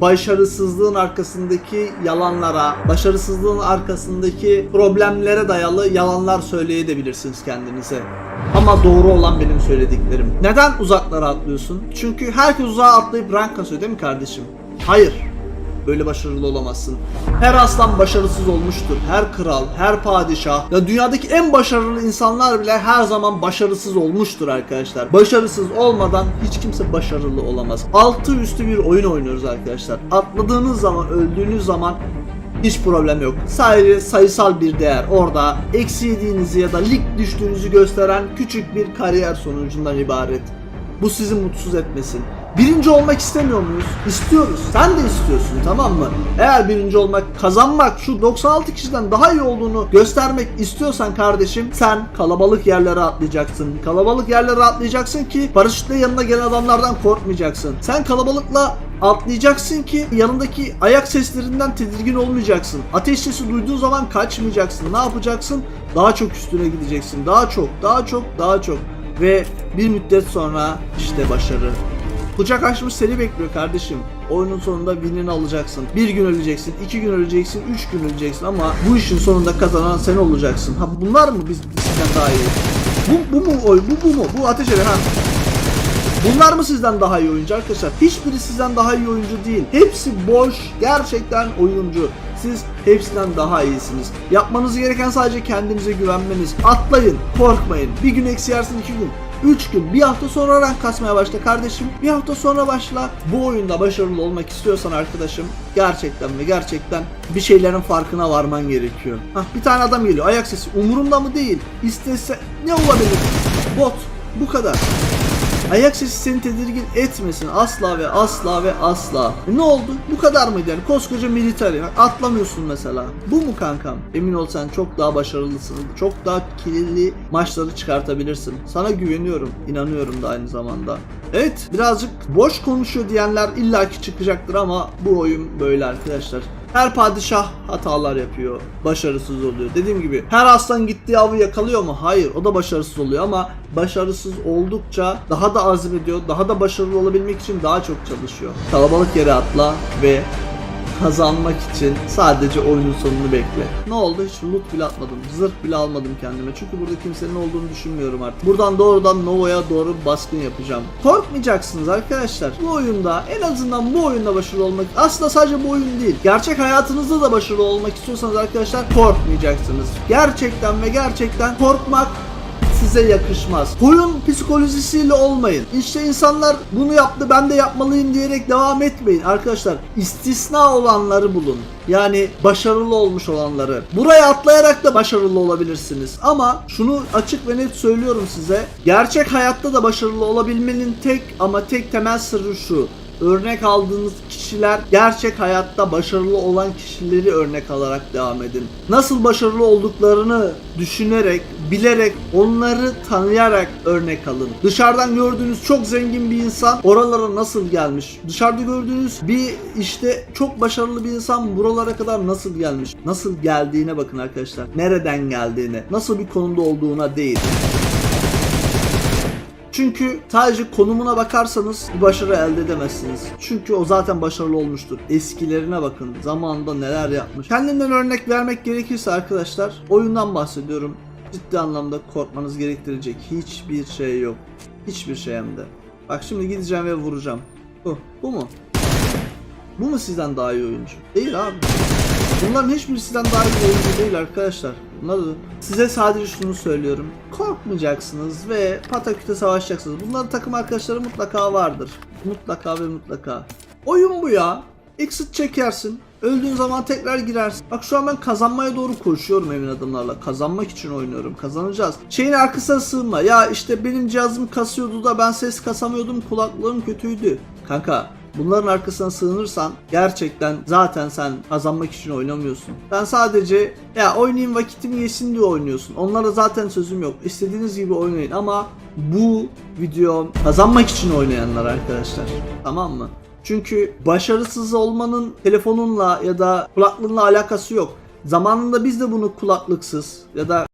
başarısızlığın arkasındaki yalanlara, başarısızlığın arkasındaki problemlere dayalı yalanlar söyleyebilirsiniz kendinize. Ama doğru olan benim söylediklerim. Neden uzaklara atlıyorsun? Çünkü herkes uzağa atlayıp rank kasıyor değil mi kardeşim? Hayır. Böyle başarılı olamazsın. Her aslan başarısız olmuştur. Her kral, her padişah. Ya dünyadaki en başarılı insanlar bile her zaman başarısız olmuştur arkadaşlar. Başarısız olmadan hiç kimse başarılı olamaz. Altı üstü bir oyun oynuyoruz arkadaşlar. Atladığınız zaman, öldüğünüz zaman hiç problem yok. Sadece sayısal bir değer orada eksi yediğinizi ya da lig düştüğünüzü gösteren küçük bir kariyer sonucundan ibaret. Bu sizi mutsuz etmesin. Birinci olmak istemiyor muyuz? İstiyoruz. Sen de istiyorsun tamam mı? Eğer birinci olmak, kazanmak, şu 96 kişiden daha iyi olduğunu göstermek istiyorsan kardeşim sen kalabalık yerlere atlayacaksın. Kalabalık yerlere atlayacaksın ki paraşütle yanına gelen adamlardan korkmayacaksın. Sen kalabalıkla atlayacaksın ki yanındaki ayak seslerinden tedirgin olmayacaksın. Ateş sesi duyduğun zaman kaçmayacaksın. Ne yapacaksın? Daha çok üstüne gideceksin. Daha çok, daha çok, daha çok. Ve bir müddet sonra işte başarı. Kucak açmış seni bekliyor kardeşim. Oyunun sonunda winini alacaksın. Bir gün öleceksin, iki gün öleceksin, üç gün öleceksin ama bu işin sonunda kazanan sen olacaksın. Ha bunlar mı biz bizden daha iyi? Bu, bu mu oy? Bu, bu mu? Bu ateş eder ha. Bunlar mı sizden daha iyi oyuncu arkadaşlar? Hiçbiri sizden daha iyi oyuncu değil. Hepsi boş, gerçekten oyuncu. Siz hepsinden daha iyisiniz. Yapmanız gereken sadece kendinize güvenmeniz. Atlayın, korkmayın. Bir gün eksi yersin, iki gün. 3 gün, bir hafta sonra rank kasmaya başla kardeşim. Bir hafta sonra başla. Bu oyunda başarılı olmak istiyorsan arkadaşım gerçekten ve gerçekten bir şeylerin farkına varman gerekiyor. Hah bir tane adam geliyor. Ayak sesi umurumda mı değil. İstese ne olabilir? Bot. Bu kadar. Ayak sesi seni tedirgin etmesin asla ve asla ve asla. E ne oldu? Bu kadar mıydı yani? Koskoca military. Bak Atlamıyorsun mesela. Bu mu kankam? Emin ol sen çok daha başarılısın. Çok daha kilitli maçları çıkartabilirsin. Sana güveniyorum. inanıyorum da aynı zamanda. Evet birazcık boş konuşuyor diyenler illaki çıkacaktır ama bu oyun böyle arkadaşlar. Her padişah hatalar yapıyor. Başarısız oluyor. Dediğim gibi her aslan gittiği avı yakalıyor mu? Hayır. O da başarısız oluyor ama başarısız oldukça daha da azmediyor. Daha da başarılı olabilmek için daha çok çalışıyor. Kalabalık yere atla ve kazanmak için sadece oyunun sonunu bekle. Ne oldu? Hiç loot bile atmadım. Zırh bile almadım kendime. Çünkü burada kimsenin olduğunu düşünmüyorum artık. Buradan doğrudan Nova'ya doğru baskın yapacağım. Korkmayacaksınız arkadaşlar. Bu oyunda en azından bu oyunda başarılı olmak aslında sadece bu oyun değil. Gerçek hayatınızda da başarılı olmak istiyorsanız arkadaşlar korkmayacaksınız. Gerçekten ve gerçekten korkmak size yakışmaz. Oyun psikolojisiyle olmayın. İşte insanlar bunu yaptı ben de yapmalıyım diyerek devam etmeyin. Arkadaşlar istisna olanları bulun. Yani başarılı olmuş olanları. Buraya atlayarak da başarılı olabilirsiniz. Ama şunu açık ve net söylüyorum size. Gerçek hayatta da başarılı olabilmenin tek ama tek temel sırrı şu örnek aldığınız kişiler gerçek hayatta başarılı olan kişileri örnek alarak devam edin. Nasıl başarılı olduklarını düşünerek, bilerek, onları tanıyarak örnek alın. Dışarıdan gördüğünüz çok zengin bir insan oralara nasıl gelmiş? Dışarıda gördüğünüz bir işte çok başarılı bir insan buralara kadar nasıl gelmiş? Nasıl geldiğine bakın arkadaşlar. Nereden geldiğine, nasıl bir konumda olduğuna değil. Çünkü sadece konumuna bakarsanız bir başarı elde edemezsiniz. Çünkü o zaten başarılı olmuştur. Eskilerine bakın. Zamanında neler yapmış. Kendimden örnek vermek gerekirse arkadaşlar oyundan bahsediyorum. Ciddi anlamda korkmanız gerektirecek hiçbir şey yok. Hiçbir şey hem de. Bak şimdi gideceğim ve vuracağım. Bu. Bu mu? Bu mu sizden daha iyi oyuncu? Değil abi. Bunların hiçbiri sizden daha iyi oyuncu değil arkadaşlar. Da- size sadece şunu söylüyorum. Korkmayacaksınız ve pataküte savaşacaksınız. Bunların takım arkadaşları mutlaka vardır. Mutlaka ve mutlaka. Oyun bu ya. Exit çekersin. Öldüğün zaman tekrar girersin. Bak şu an ben kazanmaya doğru koşuyorum emin adımlarla. Kazanmak için oynuyorum. Kazanacağız. Şeyin arkasına sığınma. Ya işte benim cihazım kasıyordu da ben ses kasamıyordum. Kulaklığım kötüydü. Kanka Bunların arkasına sığınırsan gerçekten zaten sen kazanmak için oynamıyorsun. Sen sadece ya oynayayım vakitimi yesin diye oynuyorsun. Onlara zaten sözüm yok. İstediğiniz gibi oynayın ama bu video kazanmak için oynayanlar arkadaşlar. Tamam mı? Çünkü başarısız olmanın telefonunla ya da kulaklığınla alakası yok. Zamanında biz de bunu kulaklıksız ya da